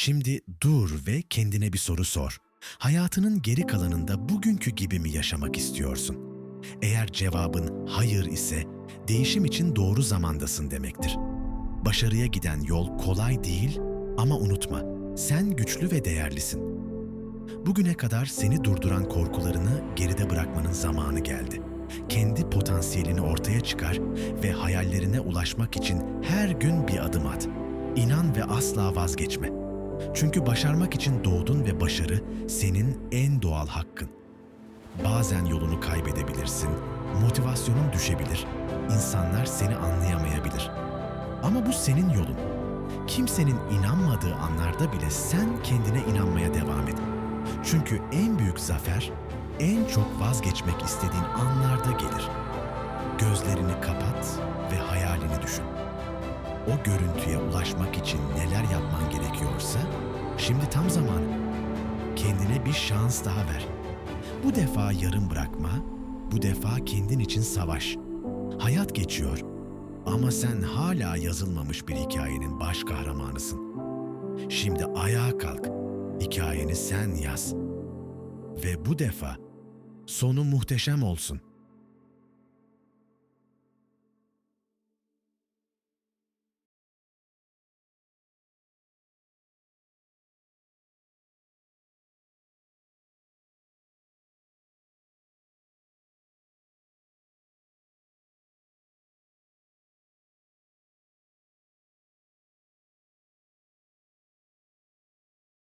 Şimdi dur ve kendine bir soru sor. Hayatının geri kalanında bugünkü gibi mi yaşamak istiyorsun? Eğer cevabın hayır ise değişim için doğru zamandasın demektir. Başarıya giden yol kolay değil ama unutma, sen güçlü ve değerlisin. Bugüne kadar seni durduran korkularını geride bırakmanın zamanı geldi. Kendi potansiyelini ortaya çıkar ve hayallerine ulaşmak için her gün bir adım at. İnan ve asla vazgeçme. Çünkü başarmak için doğdun ve başarı senin en doğal hakkın. Bazen yolunu kaybedebilirsin, motivasyonun düşebilir, insanlar seni anlayamayabilir. Ama bu senin yolun. Kimsenin inanmadığı anlarda bile sen kendine inanmaya devam et. Çünkü en büyük zafer, en çok vazgeçmek istediğin anlarda gelir. Gözlerini kapat ve hayalini düşün. O görüntüye ulaşmak için neler yapman gerekiyorsa, şimdi tam zamanı. Kendine bir şans daha ver. Bu defa yarım bırakma, bu defa kendin için savaş. Hayat geçiyor ama sen hala yazılmamış bir hikayenin baş kahramanısın. Şimdi ayağa kalk, hikayeni sen yaz. Ve bu defa sonu muhteşem olsun.